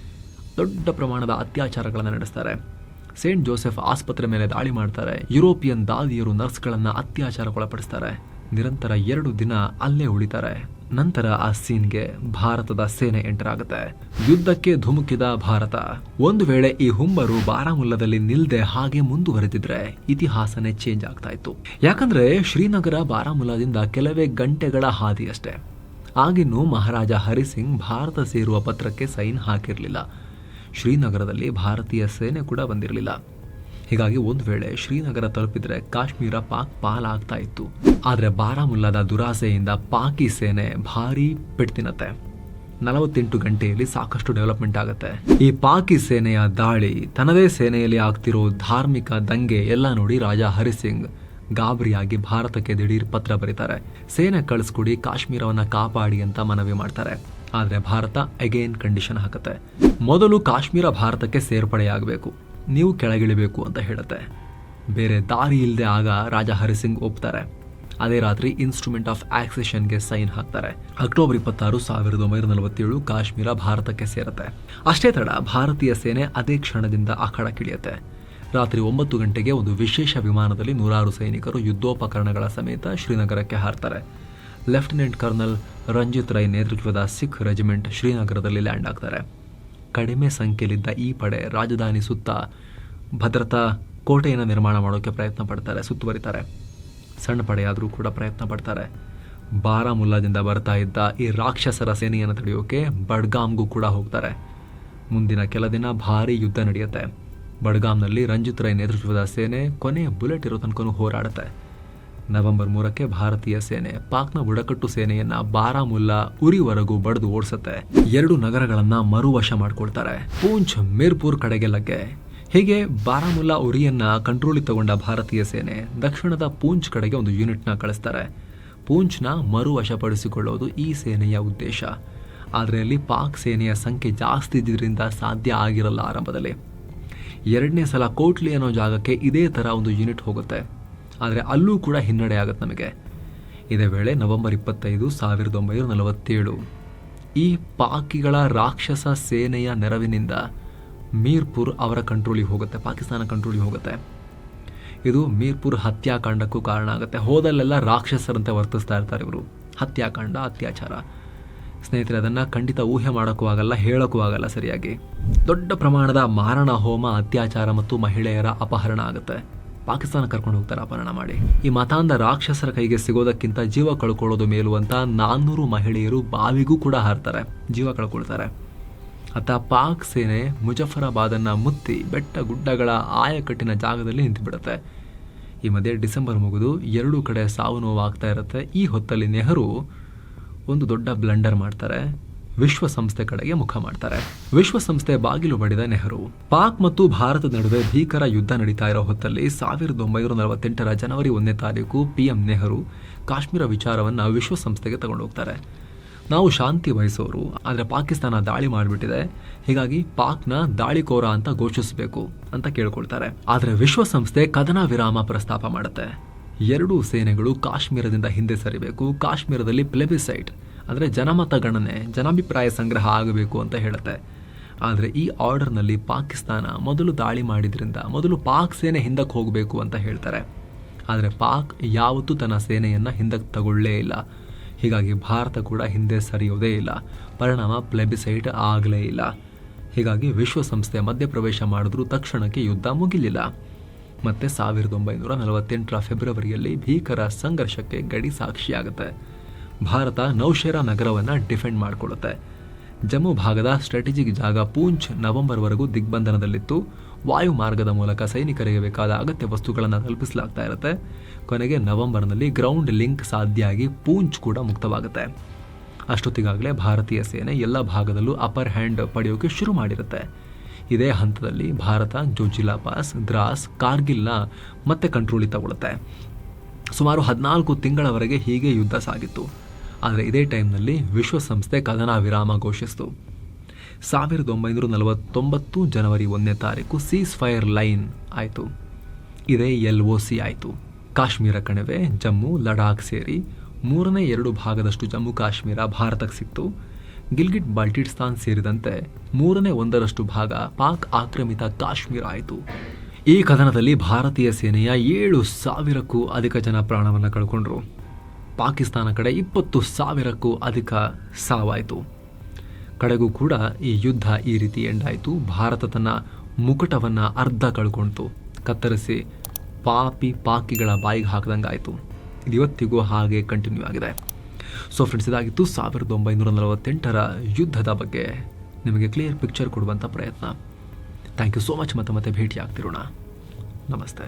ದೊಡ್ಡ ಪ್ರಮಾಣದ ಅತ್ಯಾಚಾರಗಳನ್ನು ನಡೆಸ್ತಾರೆ. ಸೇಂಟ್ ಜೋಸೆಫ್ ಆಸ್ಪತ್ರೆ ಮೇಲೆ ದಾಳಿ ಮಾಡ್ತಾರೆ. ಯುರೋಪಿಯನ್ ದಾದಿಯರು ನರ್ಸ್ಗಳನ್ನು ಅತ್ಯಾಚಾರಕ್ಕೊಳಪಡಿಸ್ತಾರೆ. ನಿರಂತರ ಎರಡು ದಿನ ಅಲ್ಲೇ ಉಳಿತಾರೆ. ನಂತರ ಆ ಸೀನ್ಗೆ ಭಾರತದ ಸೇನೆ ಎಂಟರ್ ಆಗುತ್ತೆ ಯುದ್ಧಕ್ಕೆ ಧುಮುಕಿದ ಭಾರತ. ಒಂದು ವೇಳೆ ಈ ಹುಂಬರು ಬಾರಾಮುಲ್ಲದಲ್ಲಿ ನಿಲ್ದೆ ಹಾಗೆ ಮುಂದುವರೆದಿದ್ರೆ ಇತಿಹಾಸನೇ ಚೇಂಜ್ ಆಗ್ತಾ ಇತ್ತು. ಯಾಕಂದ್ರೆ ಶ್ರೀನಗರ ಬಾರಾಮುಲ್ಲಾದಿಂದ ಕೆಲವೇ ಗಂಟೆಗಳ ಹಾದಿ ಅಷ್ಟೇ ಆಗಿನ್ನೂ ಮಹಾರಾಜ ಹರಿಸಿಂಗ್ ಭಾರತ ಸೇರುವ ಪತ್ರಕ್ಕೆ ಸೈನ್ ಹಾಕಿರಲಿಲ್ಲ. ಶ್ರೀನಗರದಲ್ಲಿ ಭಾರತೀಯ ಸೇನೆ ಕೂಡ ಬಂದಿರಲಿಲ್ಲ. ಹೀಗಾಗಿ ಒಂದು ವೇಳೆ ಶ್ರೀನಗರ ತಲುಪಿದ್ರೆ ಕಾಶ್ಮೀರ ಪಾಕ್ ಪಾಲಾಗ್ತಾ ಇತ್ತು. ಆದ್ರೆ ಬಾರಾಮುಲ್ಲಾದ ದುರಾಸೆಯಿಂದ ಪಾಕಿ ಸೇನೆ ಭಾರೀ ಪೆಟ್ತಿನತ್ತೆ ನಲವತ್ತೆಂಟು ಗಂಟೆಯಲ್ಲಿ ಸಾಕಷ್ಟು ಡೆವಲಪ್ಮೆಂಟ್ ಆಗುತ್ತೆ. ಈ ಪಾಕಿ ಸೇನೆಯ ದಾಳಿ ತನ್ನದೇ ಸೇನೆಯಲ್ಲಿ ಆಗ್ತಿರೋ ಧಾರ್ಮಿಕ ದಂಗೆ ಎಲ್ಲ ನೋಡಿ ರಾಜ ಹರಿಸಿಂಗ್ ಗಾಬರಿಯಾಗಿ ಭಾರತಕ್ಕೆ ದಿಢೀರ್ ಪತ್ರ ಬರೀತಾರೆ. ಸೇನೆ ಕಳಿಸ್ಕೊಡಿ, ಕಾಶ್ಮೀರವನ್ನ ಕಾಪಾಡಿ ಅಂತ ಮನವಿ ಮಾಡ್ತಾರೆ. ಆದ್ರೆ ಭಾರತ ಅಗೇನ್ ಕಂಡೀಷನ್ ಹಾಕುತ್ತೆ. ಮೊದಲು ಕಾಶ್ಮೀರ ಭಾರತಕ್ಕೆ ಸೇರ್ಪಡೆಯಾಗಬೇಕು. ನೀವು ಕೆಳಗಿಳಿಬೇಕು ಅಂತ ಹೇಳುತ್ತೆ. ಬೇರೆ ದಾರಿ ಇಲ್ಲದೆ ಆಗ ರಾಜ ಹರಿಸಿಂಗ್ ಒಪ್ತಾರೆ. ಅದೇ ರಾತ್ರಿ ಇನ್ಸ್ಟ್ರೂಮೆಂಟ್ ಆಫ್ ಆಕ್ಸೆಷನ್ಗೆ ಸೈನ್ ಹಾಕ್ತಾರೆ. ಅಕ್ಟೋಬರ್ ಇಪ್ಪತ್ತಾರು, ಸಾವಿರದ ಒಂಬೈನೂರ ನಲವತ್ತೇಳು ಕಾಶ್ಮೀರ ಭಾರತಕ್ಕೆ ಸೇರುತ್ತೆ. ಅಷ್ಟೇ ತಡ ಭಾರತೀಯ ಸೇನೆ ಅದೇ ಕ್ಷಣದಿಂದ ಅಖಾಡಕ್ಕಿಳಿಯುತ್ತೆ ರಾತ್ರಿ ಒಂಬತ್ತು ಗಂಟೆಗೆ ಒಂದು ವಿಶೇಷ ವಿಮಾನದಲ್ಲಿ ನೂರಾರು ಸೈನಿಕರು ಯುದ್ಧೋಪಕರಣಗಳ ಸಮೇತ ಶ್ರೀನಗರಕ್ಕೆ ಹಾರ್ತಾರೆ. ಲೆಫ್ಟಿನೆಂಟ್ ಕರ್ನಲ್ ರಂಜಿತ್ ರೈ ನೇತೃತ್ವದ ಸಿಖ್ ರೆಜಿಮೆಂಟ್ ಶ್ರೀನಗರದಲ್ಲಿ ಲ್ಯಾಂಡ್ ಆಗ್ತಾರೆ ಕಡಿಮೆ ಸಂಖ್ಯೆಯಲ್ಲಿದ್ದ ಈ ಪಡೆ ರಾಜಧಾನಿ ಸುತ್ತ ಭದ್ರತಾ ಕೋಟೆಯನ್ನು ನಿರ್ಮಾಣ ಮಾಡೋಕ್ಕೆ ಪ್ರಯತ್ನ ಪಡ್ತಾರೆ, ಸುತ್ತುವರಿತಾರೆ. ಸಣ್ಣ ಪಡೆಯಾದರೂ ಕೂಡ ಪ್ರಯತ್ನ ಪಡ್ತಾರೆ. ಬಾರಾಮುಲ್ಲಾದಿಂದ ಬರ್ತಾ ಇದ್ದ ಈ ರಾಕ್ಷಸರ ಸೇನೆಯನ್ನು ತಡೆಯೋಕೆ ಬಡ್ಗಾಮ್ಗೂ ಕೂಡ ಹೋಗ್ತಾರೆ. ಮುಂದಿನ ಕೆಲ ದಿನ ಭಾರೀ ಯುದ್ಧ ನಡೆಯುತ್ತೆ. ಬಡ್ಗಾಮ್ನಲ್ಲಿ ರಂಜಿತ್ ರೈ ನೇತೃತ್ವದ ಸೇನೆ ಕೊನೆಯ ಬುಲೆಟ್ ಇರೋ ತನಕನೂ ಹೋರಾಡುತ್ತೆ. ನವೆಂಬರ್ ಮೂರಕ್ಕೆ ಭಾರತೀಯ ಸೇನೆ, ಪಾಕ್ನ ಬುಡಕಟ್ಟು ಸೇನೆಯನ್ನ ಬಾರಾಮುಲ್ಲಾ ಉರಿವರೆಗೂ ಬಡಿದು ಓಡಿಸುತ್ತೆ. ಎರಡು ನಗರಗಳನ್ನ ಮರುವಶ ಮಾಡ್ಕೊಳ್ತಾರೆ. ಪೂಂಚ್ ಮೀರ್ಪುರ್ ಕಡೆಗೆ ಲಗ್ಗೆ. ಹೀಗೆ ಬಾರಾಮುಲ್ಲಾ ಉರಿಯನ್ನ ಕಂಟ್ರೋಲಿಗೆ ತಗೊಂಡ ಭಾರತೀಯ ಸೇನೆ ದಕ್ಷಿಣದ ಪೂಂಚ್ ಕಡೆಗೆ ಒಂದು ಯೂನಿಟ್ನ ಕಳಿಸ್ತಾರೆ. ಪೂಂಚ್ನ ಮರುವಶಪಡಿಸಿಕೊಳ್ಳೋದು ಈ ಸೇನೆಯ ಉದ್ದೇಶ. ಆದರೆ ಅಲ್ಲಿ ಪಾಕ್ ಸೇನೆಯ ಸಂಖ್ಯೆ ಜಾಸ್ತಿ ಇದ್ದಿದ್ದರಿಂದ ಸಾಧ್ಯ ಆಗಿರಲ್ಲ ಆರಂಭದಲ್ಲಿ. ಎರಡನೇ ಸಲ ಕೋಟ್ಲಿ ಅನ್ನೋ ಜಾಗಕ್ಕೆ ಇದೇ ಥರ ಒಂದು ಯೂನಿಟ್ ಹೋಗುತ್ತೆ. ಆದರೆ ಅಲ್ಲೂ ಕೂಡ ಹಿನ್ನಡೆ ಆಗುತ್ತೆ ನಮಗೆ. ಇದೇ ವೇಳೆ ನವೆಂಬರ್ ಇಪ್ಪತ್ತೈದು, ಸಾವಿರದ ಒಂಬೈನೂರ ನಲವತ್ತೇಳು. ಈ ಪಾಕಿಗಳ ರಾಕ್ಷಸ ಸೇನೆಯ ನೆರವಿನಿಂದ ಮೀರ್ಪುರ್ ಅವರ ಕಂಟ್ರೋಲಿಗೆ ಹೋಗುತ್ತೆ, ಪಾಕಿಸ್ತಾನ ಕಂಟ್ರೋಲಿಗೆ ಹೋಗುತ್ತೆ. ಇದು ಮೀರ್ಪುರ್ ಹತ್ಯಾಕಾಂಡಕ್ಕೂ ಕಾರಣ ಆಗುತ್ತೆ. ಹೋದಲ್ಲೆಲ್ಲ ರಾಕ್ಷಸರಂತೆ ವರ್ತಿಸ್ತಾ ಇರ್ತಾರೆ ಇವರು. ಹತ್ಯಾಕಾಂಡ, ಅತ್ಯಾಚಾರ. ಸ್ನೇಹಿತರೆ, ಅದನ್ನು ಖಂಡಿತ ಊಹೆ ಮಾಡೋಕ್ಕೂ ಆಗಲ್ಲ, ಹೇಳೋಕ್ಕೂ ಆಗಲ್ಲ ಸರಿಯಾಗಿ. ದೊಡ್ಡ ಪ್ರಮಾಣದ ಮಾರಣ ಹೋಮ, ಅತ್ಯಾಚಾರ ಮತ್ತು ಮಹಿಳೆಯರ ಅಪಹರಣ ಆಗುತ್ತೆ. ಪಾಕಿಸ್ತಾನ ಕರ್ಕೊಂಡು ಹೋಗ್ತಾರೆ ಅಪಹರಣ ಮಾಡಿ. ಈ ಮತಾಂಧ ರಾಕ್ಷಸರ ಕೈಗೆ ಸಿಗೋದಕ್ಕಿಂತ ಜೀವ ಕಳ್ಕೊಳ್ಳೋದು ಮೇಲು ಅಂತ ನಾನ್ನೂರು ಮಹಿಳೆಯರು ಬಾವಿಗೂ ಕೂಡ ಹಾರ್ತಾರೆ. ಜೀವ ಕಳ್ಕೊಳ್ತಾರೆ. ಅತ್ತ ಪಾಕ್ ಸೇನೆ ಮುಜಫರಾಬಾದನ್ನು ಮುತ್ತಿ ಬೆಟ್ಟ ಗುಡ್ಡಗಳ ಆಯಕಟ್ಟಿನ ಜಾಗದಲ್ಲಿ ನಿಂತುಬಿಡುತ್ತೆ. ಈ ಮಧ್ಯೆ ಡಿಸೆಂಬರ್ ಮುಗಿದು ಎರಡೂ ಕಡೆ ಸಾವು ನೋವು ಆಗ್ತಾ ಇರುತ್ತೆ. ಈ ಹೊತ್ತಲ್ಲಿ ನೆಹರು ಒಂದು ದೊಡ್ಡ ಬ್ಲಂಡರ್ ಮಾಡ್ತಾರೆ. ವಿಶ್ವಸಂಸ್ಥೆ ಕಡೆಗೆ ಮುಖ ಮಾಡ್ತಾರೆ. ವಿಶ್ವಸಂಸ್ಥೆ ಬಾಗಿಲು ಬಡಿದ ನೆಹರು. ಪಾಕ್ ಮತ್ತು ಭಾರತದ ನಡುವೆ ಭೀಕರ ಯುದ್ಧ ನಡೀತಾ ಇರೋ ಹೊತ್ತಲ್ಲಿ ಸಾವಿರದ ಒಂಬೈನೂರ ನಲವತ್ತೆಂಟರ ಜನವರಿ ಒಂದನೇ ತಾರೀಕು ಪಿಎಂ ನೆಹರು ಕಾಶ್ಮೀರ ವಿಚಾರವನ್ನು ವಿಶ್ವಸಂಸ್ಥೆಗೆ ತಗೊಂಡು ಹೋಗ್ತಾರೆ. ನಾವು ಶಾಂತಿ ಬಯಸೋರು ಆದರೆ ಪಾಕಿಸ್ತಾನ ದಾಳಿ ಮಾಡಿಬಿಟ್ಟಿದೆ. ಹೀಗಾಗಿ ಪಾಕ್ನ ದಾಳಿಕೋರ ಅಂತ ಘೋಷಿಸಬೇಕು ಅಂತ ಕೇಳ್ಕೊಳ್ತಾರೆ. ಆದರೆ ವಿಶ್ವಸಂಸ್ಥೆ ಕದನ ವಿರಾಮ ಪ್ರಸ್ತಾಪ ಮಾಡುತ್ತೆ. ಎರಡೂ ಸೇನೆಗಳು ಕಾಶ್ಮೀರದಿಂದ ಹಿಂದೆ ಸರಿಬೇಕು. ಕಾಶ್ಮೀರದಲ್ಲಿ ಪ್ಲೆಬಿಸೈಟ್ ಅಂದರೆ ಜನಮತ ಗಣನೆ, ಜನಾಭಿಪ್ರಾಯ ಸಂಗ್ರಹ ಆಗಬೇಕು ಅಂತ ಹೇಳುತ್ತೆ. ಆದರೆ ಈ ಆರ್ಡರ್ನಲ್ಲಿ ಪಾಕಿಸ್ತಾನ ಮೊದಲು ದಾಳಿ ಮಾಡಿದ್ರಿಂದ, ಮೊದಲು ಪಾಕ್ ಸೇನೆ ಹಿಂದಕ್ಕೆ ಹೋಗಬೇಕು ಅಂತ ಹೇಳ್ತಾರೆ. ಆದರೆ ಪಾಕ್ ಯಾವತ್ತೂ ತನ್ನ ಸೇನೆಯನ್ನು ಹಿಂದಕ್ಕೆ ತಗೊಳ್ಳೇ ಇಲ್ಲ. ಹೀಗಾಗಿ ಭಾರತ ಕೂಡ ಹಿಂದೆ ಸರಿಯೋದೇ ಇಲ್ಲ. ಪರಿಣಾಮ ಪ್ಲೆಬಿಸೈಟ್ ಆಗಲೇ ಇಲ್ಲ. ಹೀಗಾಗಿ ವಿಶ್ವಸಂಸ್ಥೆ ಮಧ್ಯಪ್ರವೇಶ ಮಾಡಿದ್ರೂ ತಕ್ಷಣಕ್ಕೆ ಯುದ್ಧ ಮುಗಿಲಿಲ್ಲ. ಮತ್ತೆ ಸಾವಿರದ ಒಂಬೈನೂರ ನಲವತ್ತೆಂಟರ ಫೆಬ್ರವರಿಯಲ್ಲಿ ಭೀಕರ ಸಂಘರ್ಷಕ್ಕೆ ಗಡಿ ಸಾಕ್ಷಿಯಾಗುತ್ತೆ. ಭಾರತ ನೌಶೇರಾ ನಗರವನ್ನು ಡಿಫೆಂಡ್ ಮಾಡಿಕೊಳ್ಳುತ್ತೆ. ಜಮ್ಮು ಭಾಗದ ಸ್ಟ್ರಾಟಜಿಕ್ ಜಾಗ ಪೂಂಚ್ ನವೆಂಬರ್ವರೆಗೂ ದಿಗ್ಬಂಧನದಲ್ಲಿತ್ತು. ವಾಯು ಮಾರ್ಗದ ಮೂಲಕ ಸೈನಿಕರಿಗೆ ಬೇಕಾದ ಅಗತ್ಯ ವಸ್ತುಗಳನ್ನು ತಲುಪಿಸಲಾಗ್ತಾ ಇರುತ್ತೆ. ಕೊನೆಗೆ ನವೆಂಬರ್ನಲ್ಲಿ ಗ್ರೌಂಡ್ ಲಿಂಕ್ ಸಾಧ್ಯ ಆಗಿ ಪೂಂಚ್ ಕೂಡ ಮುಕ್ತವಾಗುತ್ತೆ. ಅಷ್ಟೊತ್ತಿಗಾಗಲೇ ಭಾರತೀಯ ಸೇನೆ ಎಲ್ಲ ಭಾಗದಲ್ಲೂ ಅಪರ್ ಹ್ಯಾಂಡ್ ಪಡೆಯೋಕೆ ಶುರು ಮಾಡಿರುತ್ತೆ. ಇದೇ ಹಂತದಲ್ಲಿ ಭಾರತ, ಜೋಜಿಲಾ ಪಾಸ್, ದ್ರಾಸ್, ಕಾರ್ಗಿಲ್ನ ಮತ್ತೆ ಕಂಟ್ರೋಲಿ ತಗೊಳುತ್ತೆ. ಸುಮಾರು ಹದಿನಾಲ್ಕು ತಿಂಗಳವರೆಗೆ ಹೀಗೆ ಯುದ್ಧ ಸಾಗಿತ್ತು. ಆದರೆ ಇದೇ ಟೈಮ್ನಲ್ಲಿ ವಿಶ್ವಸಂಸ್ಥೆ ಕದನ ವಿರಾಮ ಘೋಷಿಸಿತು. ಸಾವಿರದ ಒಂಬೈನೂರ ನಲವತ್ತೊಂಬತ್ತು ಜನವರಿ ಒಂದನೇ ತಾರೀಕು ಸೀಸ್ ಫೈರ್ ಲೈನ್ ಆಯಿತು. ಇದೇ ಎಲ್ ಒ ಸಿ ಆಯಿತು. ಕಾಶ್ಮೀರ ಕಣಿವೆ, ಜಮ್ಮು, ಲಡಾಖ್ ಸೇರಿ ಮೂರನೇ ಎರಡು ಭಾಗದಷ್ಟು ಜಮ್ಮು ಕಾಶ್ಮೀರ ಭಾರತಕ್ಕೆ ಸಿಕ್ತು. ಗಿಲ್ಗಿಟ್, ಬಾಲ್ಟಿಸ್ತಾನ್ ಸೇರಿದಂತೆ ಮೂರನೇ ಒಂದರಷ್ಟು ಭಾಗ ಪಾಕ್ ಆಕ್ರಮಿತ ಕಾಶ್ಮೀರ ಆಯಿತು. ಈ ಕದನದಲ್ಲಿ ಭಾರತೀಯ ಸೇನೆಯ ಏಳು ಸಾವಿರಕ್ಕೂ ಅಧಿಕ ಜನ ಪ್ರಾಣವನ್ನು ಕಳ್ಕೊಂಡ್ರು. ಪಾಕಿಸ್ತಾನ ಕಡೆ ಇಪ್ಪತ್ತು ಸಾವಿರಕ್ಕೂ ಅಧಿಕ ಸಾವಾಯಿತು. ಕಡೆಗೂ ಕೂಡ ಈ ಯುದ್ಧ ಈ ರೀತಿ ಎಂಡಾಯಿತು. ಭಾರತ ತನ್ನ ಮುಕುಟವನ್ನು ಅರ್ಧ ಕಳ್ಕೊಳ್ತು ಕತ್ತರಿಸಿ ಪಾಪಿ ಪಾಕಿಗಳ ಬಾಯಿಗೆ ಹಾಕಿದಂಗಾಯಿತು. ಇದು ಇವತ್ತಿಗೂ ಹಾಗೆ ಕಂಟಿನ್ಯೂ ಆಗಿದೆ. ಸೊ ಫ್ರೆಂಡ್ಸ್ ಇದಾಗಿತ್ತು ಸಾವಿರದ ಒಂಬೈನೂರ ನಲವತ್ತೆಂಟರ ಯುದ್ಧದ ಬಗ್ಗೆ. ನಿಮಗೆ ಕ್ಲಿಯರ್ ಪಿಕ್ಚರ್ ಕೊಡುವಂಥ ಪ್ರಯತ್ನ. ಥ್ಯಾಂಕ್ ಯು ಸೋ ಮಚ್ ಮತ್ತೆ ಮತ್ತೆ ಭೇಟಿ ಆಗ್ತಿರೋಣ ನಮಸ್ತೆ.